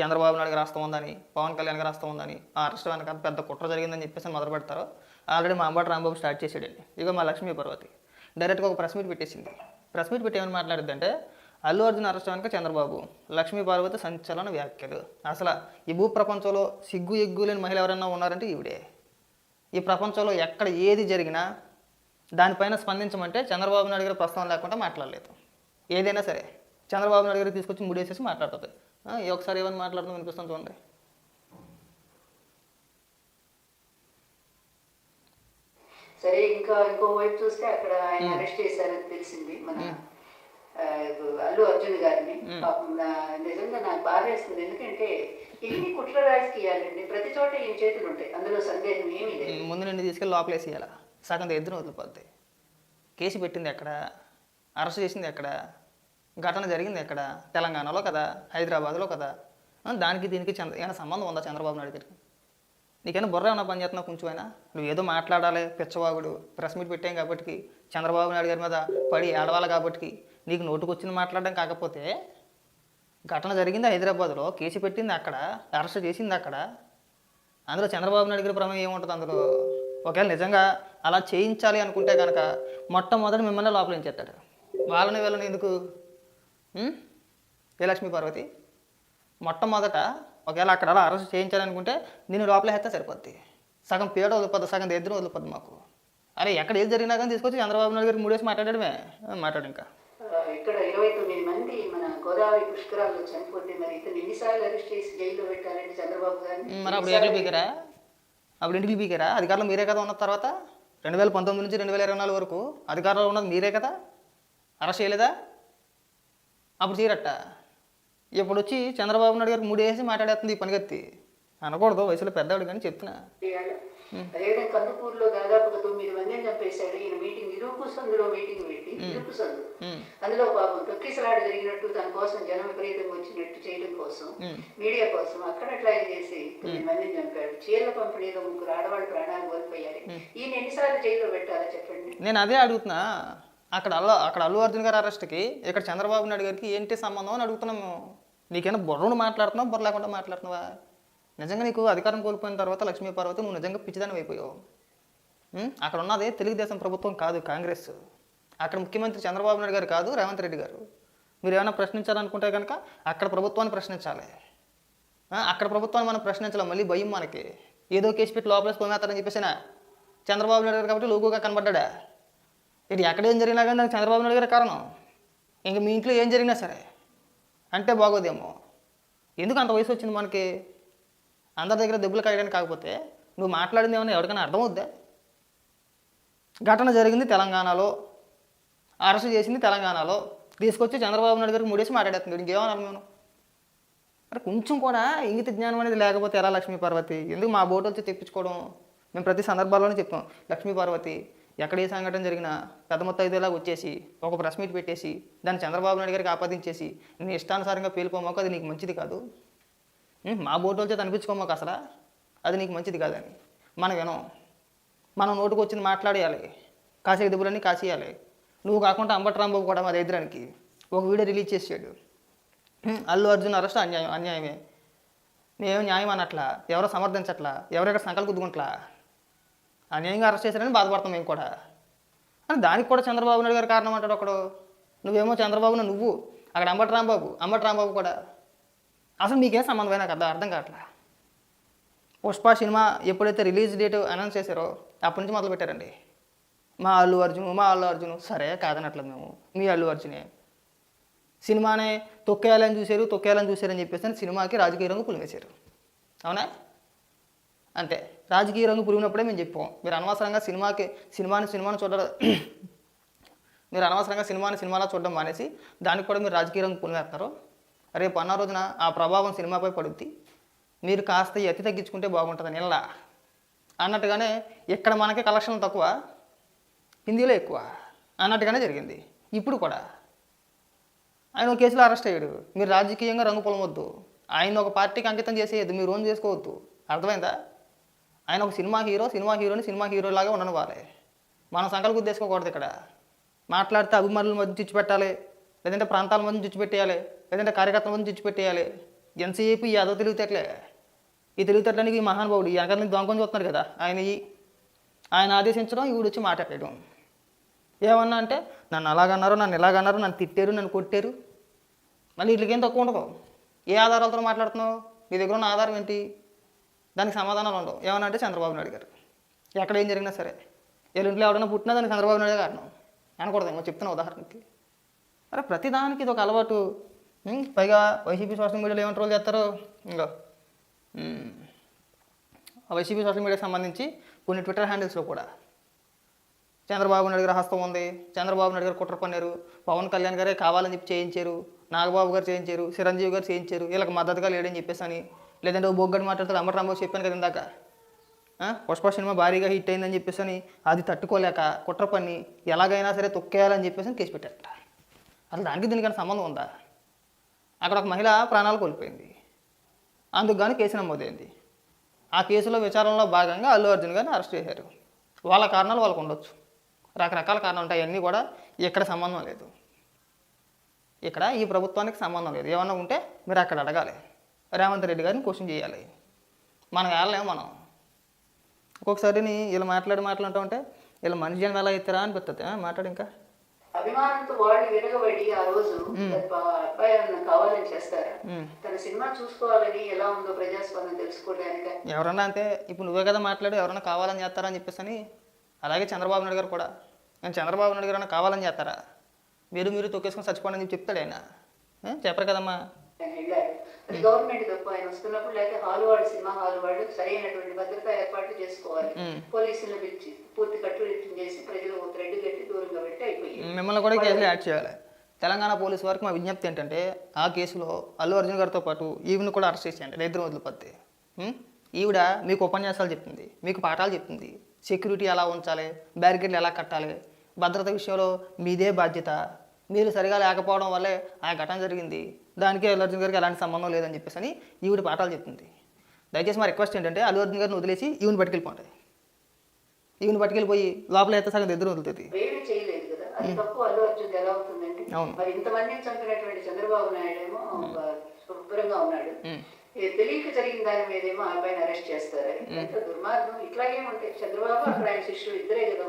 చంద్రబాబు నాయుడు గారు రాష్ట్రం ఉందని పవన్ కళ్యాణ్ గారు రాష్ట్రం ఉందని ఆ అరెస్ట్ వెనక పెద్ద కుట్ర జరిగిందని చెప్పేసి మొదలు పెడతారు. ఆల్రెడీ మా అంబాటి రాంబాబు స్టార్ట్ చేసాడండి ఇక మా లక్ష్మీ పర్వతి. డైరెక్ట్గా ఒక ప్రెస్ మీట్ పెట్టేసింది. ప్రెస్ మీట్ పెట్టి ఏమని అంటే అల్లు అర్జున్ అరెస్ట్ వెనక చంద్రబాబు లక్ష్మీ పార్వతి సంచలన వ్యాఖ్యలు. అసలు ఈ భూ ప్రపంచంలో సిగ్గు ఎగ్గు లేని మహిళ ఎవరైనా ఉన్నారంటే ఈవిడే. ఈ ప్రపంచంలో ఎక్కడ ఏది జరిగినా దానిపైన స్పందించమంటే చంద్రబాబు నాయుడు గారు ప్రస్తావన లేకుండా మాట్లాడలేదు. ఏదైనా సరే. చంద్రబాబు నాయుడు గారికి తీసుకొచ్చి ముడేసేసి మాట్లాడుతుంది ఈ ఒకసారి ఏమని మాట్లాడుతుందో వినిపిస్తుంది చూడండి. సరే ఇంకా ఇంకో వైపు చూస్తే అక్కడ ఆయన అరెస్ట్ చేశారని తెలిసింది మన అల్లు అర్జున్ గారిని. నిజంగా నాకు బాధ వేస్తుంది. ఎందుకంటే ఇన్ని కుట్ర రాజకీయాలండి. ప్రతి చోట ఈయన చేతులు ఉంటాయి. అందులో సందేహం ఏమీ లేదు. ముందు నిన్ను తీసుకెళ్ళి లోపలేసేయాల సగం ఎదురు వదిలిపోద్ది కేసు పెట్టింది ఎక్కడ? అరెస్ట్ చేసింది ఎక్కడ? ఘటన జరిగింది ఎక్కడ తెలంగాణలో కదా హైదరాబాద్లో కదా. దానికి దీనికి చంద్ర ఏమైనా సంబంధం ఉందా చంద్రబాబు నాయుడు గారికి నీకైనా బుర్ర ఏమైనా పని చేస్తున్నావు కొంచెం అయినా? నువ్వు ఏదో మాట్లాడాలి పిచ్చవాగుడు. ప్రెస్ మీట్ పెట్టాం కాబట్టి చంద్రబాబు నాయుడు గారి మీద పడి ఏడవాలి కాబట్టి నీకు నోటుకొచ్చింది మాట్లాడడం కాకపోతే ఘటన జరిగింది హైదరాబాద్లో కేసు పెట్టింది అక్కడ అరెస్ట్ చేసింది అక్కడ. అందులో చంద్రబాబు నాయుడు గారి ప్రమేయం ఏముంటుంది అందులో? ఒకవేళ నిజంగా అలా చేయించాలి అనుకుంటే కనుక మొట్టమొదటి మిమ్మల్ని లోపలించేస్తాడు. వాళ్ళని వీళ్ళని ఎందుకు ఏ లక్ష్మీ పార్వతి? మొట్టమొదట ఒకవేళ అక్కడ అలా అరెస్ట్ చేయించాలనుకుంటే నేను లోపల హెత్తే సరిపోద్ది. సగం పేడ వదిలిపోద్ది సగం దగ్గర వదిలిపోద్ది మాకు. అరే ఎక్కడ ఏది జరిగినా కానీ తీసుకొచ్చి చంద్రబాబు నాయుడు గారికి మూడేసి మాట్లాడడమే. ఆ, మాట్లాడు ఇంకా. ఇక్కడ ఇరవై తొమ్మిది మంది మన గోదావరి పుష్కరాల్లో చనిపోతే మరి ఇతను ఎన్నిసార్లు అరెస్ట్ చేసి జైల్లో పెట్టారండి చంద్రబాబు గారిని మరి అప్పుడు ఎక్కడ పీకారా అప్పుడు ఇంటికి పీకారా అధికారులు మీరే కదా ఉన్న తర్వాత? రెండు వేల పంతొమ్మిది నుంచి రెండు వేల ఇరవై నాలుగు వరకు అధికారంలో ఉన్నది మీరే కదా? అరెస్ట్ చేయలేదా? అప్పుడు చేయరట ఇప్పుడు వచ్చి చంద్రబాబు నాయుడు గారికి మూడు వేసి మాట్లాడేస్తుంది ఈ పనిగత్తి. అనకూడదు వయసులో పెద్దవాడు కానీ చెప్తున్నా. అదేవిధంగా కందుకూరులో దాదాపుగా తొమ్మిది మందిని చంపేశాడు. ఈయన మీటింగ్ ఇరుకు సందులో మీటింగ్ పెట్టి ఇరుకు సందు అందులో పాపం తొక్కిసలాట జరిగినట్టు తన కోసం జనం విపరీతంగా వచ్చినట్టు చేయడం కోసం. మీడియా కోసం అక్కడ అట్లా చేసి తొమ్మిది మందిని చంపాడు. చీరల పంపిణీలో ముగ్గురు ఆడవాళ్ళు ప్రాణాలు కోల్పోయారు. ఈయన ఎన్నిసార్లు జైల్లో పెట్టాలో చెప్పండి? నేను అదే అడుగుతున్నా. అక్కడ అల్లు అక్కడ అల్లు అర్జున్ గారి అరెస్ట్కి ఇక్కడ చంద్రబాబు నాయుడు గారికి ఏంటి సంబంధం అని అడుగుతున్నాము నీకేమైనా బుర్రను మాట్లాడుతున్నావు బుర్ర లేకుండా మాట్లాడుతున్నావా? నిజంగా నీకు అధికారం కోల్పోయిన తర్వాత లక్ష్మీ పార్వతి నువ్వు నిజంగా పిచ్చిదాని అయిపోయావు. అక్కడ ఉన్నది తెలుగుదేశం ప్రభుత్వం కాదు కాంగ్రెస్. అక్కడ ముఖ్యమంత్రి చంద్రబాబు నాయుడు గారు కాదు రేవంత్ రెడ్డి గారు. మీరు ఏమైనా ప్రశ్నించాలనుకుంటే కనుక అక్కడ ప్రభుత్వాన్ని ప్రశ్నించాలి. అక్కడ ప్రభుత్వాన్ని మనం ప్రశ్నించాలి మళ్ళీ భయం మనకి. ఏదో కేసు పెట్టి లోపలేసి పోమేస్తారని చెప్పేసినా? చంద్రబాబు నాయుడు గారు కాబట్టి లోగుగా కనబడ్డా ఇటు ఎక్కడ ఏం జరిగినా కానీ దానికి చంద్రబాబు నాయుడు గారు కారణం? ఇంక మీ ఇంట్లో ఏం జరిగినా సరే. అంటే బాగోదేమో. ఎందుకు అంత వయసు వచ్చింది మనకి? అందరి దగ్గర దెబ్బలు కాయడానికి కాకపోతే నువ్వు మాట్లాడింది ఏమైనా ఎవరికైనా అర్థమవుద్దా? ఘటన జరిగింది తెలంగాణలో. అరెస్ట్ చేసింది తెలంగాణలో. తీసుకొచ్చి చంద్రబాబు నాయుడు గారికి మూడేసి మాట్లాడేస్తుంది ఇంకేమన్నా నేను అరే కొంచెం కూడా ఇంగిత జ్ఞానం అనేది లేకపోతే ఎలా లక్ష్మీ పార్వతి ఎందుకు మా బోటు వచ్చి తెప్పించుకోవడం? మేము ప్రతి సందర్భాల్లోనే చెప్తాం లక్ష్మీ పార్వతి ఎక్కడ ఏ సంఘటన జరిగినా పెద్ద మొత్తం ఐదులాగా వచ్చేసి ఒక ప్రెస్ మీట్ పెట్టేసి దాన్ని చంద్రబాబు నాయుడు గారికి ఆపాదించేసి నీ ఇష్టానుసారంగా పేలిపోమాకు అది నీకు మంచిది కాదు. మా బోటు వచ్చి అనిపించుకోమాకు అసలు? అది నీకు మంచిది కాదని. మనం వినం మనం నోటుకు వచ్చింది మాట్లాడేయాలి. కాసే దిబ్బులన్నీ కాసేయాలి నువ్వు కాకుండా అంబట్రాంబాబు కూడా మా దగ్గరానికి ఒక వీడియో రిలీజ్ చేసాడు అల్లు అర్జున్ అరెస్ట్ అన్యాయం అన్యాయమే. మేము న్యాయం అనట్లా? ఎవరో సమర్థించట్లా? ఎవరెక్కడ సంకల్ గుద్దుకుంట్లా? అన్యాయంగా అరెస్ట్ చేశారని బాధపడతాం మేము కూడా. అని దానికి కూడా చంద్రబాబు నాయుడు గారు కారణం అంటాడు ఒకడు. నువ్వేమో చంద్రబాబును నువ్వు అక్కడ అంబటి రాంబాబు అంబటి రాంబాబు కూడా. అసలు మీకేం సంబంధమే కదా అర్థం కావట్లా? పుష్ప సినిమా ఎప్పుడైతే రిలీజ్ డేట్ అనౌన్స్ చేశారో అప్పటి నుంచి మొదలు పెట్టారండి మా అల్లు అర్జున్ మా అల్లు అర్జున్. సరే కాదనట్లేదు మేము. మీ అల్లు అర్జునే. సినిమానే తొక్కేయాలని చూశారు తొక్కేయాలని చూశారని చెప్పేసి సినిమాకి రాజకీయ రంగు పులివేశారు అవునా? అంతే. రాజకీయ రంగు పులిగినప్పుడే మేము చెప్పాం మీరు అనవసరంగా సినిమాకి సినిమాని సినిమాని చూడడం మీరు అనవసరంగా సినిమాని సినిమాలా చూడడం మానేసి దానికి కూడా మీరు రాజకీయ రంగు పులివేస్తారు. రేపు అన్న రోజున ఆ ప్రభావం సినిమాపై పడుద్ది. మీరు కాస్త ఎత్తి తగ్గించుకుంటే బాగుంటుంది ఇలా అన్నట్టుగానే ఇక్కడ మనకి కలెక్షన్ తక్కువ హిందీలో ఎక్కువ అన్నట్టుగానే జరిగింది. ఇప్పుడు కూడా. ఆయన ఒక కేసులో అరెస్ట్ అయ్యాడు. మీరు రాజకీయంగా రంగు పొలవద్దు ఆయన ఒక పార్టీకి అంకితం చేసేయద్దు. మీరు ఓన్ చేసుకోవద్దు. అర్థమైందా? ఆయన ఒక సినిమా హీరో సినిమా హీరోని సినిమా హీరో లాగా ఉండనివ్వాలి మనం సంకల్ప ఉద్దేశించకూడదు ఇక్కడ. మాట్లాడితే అభిమానుల మధ్య చిచ్చు పెట్టాలి లేదంటే ప్రాంతాల మధ్య చిచ్చు పెట్టేయాలి లేదంటే కార్యకర్తల మధ్య చిచ్చు పెట్టేయాలి ఎంతసేపు ఈ అదో తెలివితేటలే. ఈ తెలివితేటడానికి ఈ మహానుభావుడు ఈ వెనకాల నుంచి దొంగకొని చూస్తున్నాడు కదా. ఆయన ఆయన ఆదేశించడం ఈవిడు వచ్చి మాట్లాడటం ఏమన్నా అంటే నన్ను అలాగన్నారు నన్ను ఇలాగన్నారు నన్ను తిట్టారు నన్ను కొట్టారు. మళ్ళీ వీటికి ఏం తక్కువ ఉండవు ఏ ఆధారాలతో మాట్లాడుతున్నావు? నీ దగ్గర ఉన్న ఆధారం ఏంటి? దానికి సమాధానాలు ఉండవు. ఏమన్నా అంటే చంద్రబాబు నాయుడు గారు ఎక్కడ ఏం జరిగినా సరే. ఎల్లుంట్లో ఇంట్లో ఎవరైనా పుట్టినా దానికి చంద్రబాబు నాయుడు కారణం. అనకూడదేమో చెప్తున్నా ఉదాహరణకి. అరే ప్రతిదానికి ఇది ఒక అలవాటు. పైగా వైసీపీ సోషల్ మీడియాలో ఏమంటారు చేస్తారు? ఇంకా వైసీపీ సోషల్ మీడియాకి సంబంధించి కొన్ని ట్విట్టర్ హ్యాండిల్స్లో కూడా. చంద్రబాబు నాయుడు గారి హస్తం ఉంది. చంద్రబాబు నాయుడు గారు కుట్ర పన్నారు. పవన్ కళ్యాణ్ గారే కావాలని చెప్పి చేయించారు. నాగబాబు గారు చేయించారు. చిరంజీవి గారు చేయించారు. వీళ్ళకి మద్దతుగా లేడని చెప్పేసి అని లేదంటే ఓ బొగ్గడి మాట్లాడుతారు అమర్ రాంబాబు చెప్పాను కదా ఇందాక. పుష్ప సినిమా భారీగా హిట్ అయిందని చెప్పేసి అని అది తట్టుకోలేక కుట్ర పని ఎలాగైనా సరే తొక్కేయాలని చెప్పేసి అని కేసు పెట్టారట. అసలు దానికి దీనికైనా సంబంధం ఉందా? అక్కడ ఒక మహిళ ప్రాణాలు కోల్పోయింది. అందుకు గాను కేసు నమోదైంది. ఆ కేసులో విచారణలో భాగంగా అల్లు అర్జున్ గారిని అరెస్ట్ చేశారు. వాళ్ళ కారణాలు వాళ్ళకు ఉండొచ్చు. రకరకాల కారణాలు ఉంటాయి అన్నీ కూడా ఇక్కడ సంబంధం లేదు. ఇక్కడ ఈ ప్రభుత్వానికి సంబంధం లేదు. ఏమన్నా ఉంటే మీరు అక్కడ అడగాలి. రేవంత్ రెడ్డి గారిని క్వశ్చన్ చేయాలి. మనం వెళ్ళలేము మనం. ఒక్కొక్కసారి వీళ్ళు మాట్లాడి మాట్లాడుతూ ఉంటే వీళ్ళు మనిషి జనం ఎలా అవుతారా అనిపిస్తుంది. మాట్లాడు ఇంకా. అభిమానంతో వాళ్ళు విరగబడి ఆ రోజు తప్ప అబ్బాయి అన్న కావాలని చేస్తారా. మ్మ్. తన సినిమా చూసుకోవాలని ఎలా ఉందో ప్రజాస్పందన తెలుసుకోవడానికి. ఎవరన్నా అంతే ఇప్పుడు నువ్వే కదా మాట్లాడు ఎవరన్నా కావాలని చేస్తారని చెప్పేసి అని అలాగే చంద్రబాబు నాయుడు గారు కూడా. నేను చంద్రబాబు నాయుడు గారు కావాలని చేస్తారా? మీరు మీరు తొక్కేసుకొని చచ్చిపోండి అని చెప్తాడు ఆయన? చెప్పరు కదమ్మా. ఆయన వెళ్ళారు అది గవర్నమెంట్ తప్పు ఆయన వస్తున్నప్పుడు లేకపోతే హాల్ వాడు సినిమా హాల్ వాడు సరైనటువంటి భద్రతా ఏర్పాట్లు చేసుకోవాలి. మ్మ్. పోలీసులను పిలిచి పూర్తి కట్టుదిట్టం చేసి ప్రజలు ఒక థ్రెడ్ కట్టి దూరంగా పెట్టి అయిపోయింది. మిమ్మల్ని కూడా కేసులో యాడ్ చేయాలి. తెలంగాణ పోలీసు వారికి మా విజ్ఞప్తి ఏంటంటే ఆ కేసులో అల్లు అర్జున్ గారితో పాటు ఈవిని కూడా అరెస్ట్ చేసేయండి ఇద్దరు వదిలిపోతే? ఈవిడ మీకు ఉపన్యాసాలు చెప్తుంది మీకు పాఠాలు చెప్తుంది. సెక్యూరిటీ ఎలా ఉంచాలి బ్యారికేడ్లు ఎలా కట్టాలి భద్రత విషయంలో మీదే బాధ్యత. మీరు సరిగా లేకపోవడం వల్లే ఆ ఘటన జరిగింది. దానికి అల్లు అర్జున్ గారికి ఎలాంటి సంబంధం లేదని చెప్పేసి అని ఈవిడ పాఠాలు చెప్తుంది. దయచేసి మా రిక్వెస్ట్ ఏంటంటే అల్లు అర్జున్ గారిని వదిలేసి ఈవిని పట్టుకెళ్ళిపోండి. ఈవిని పట్టుకెళ్ళిపోయి లోపల అయితే సగం ఇద్దరు వదులుతుంది. అవును. చంద్రబాబు నాయుడు శుభ్రంగా ఉన్నాడు. తెలియక జరిగిన దాని మీదేమో అబ్బాయిని అరెస్ట్ చేస్తారు దుర్మార్గం. ఇట్లాగే ఉంటాయి చంద్రబాబు అక్కడ ఆయన శిష్యుడు ఇద్దరే కదా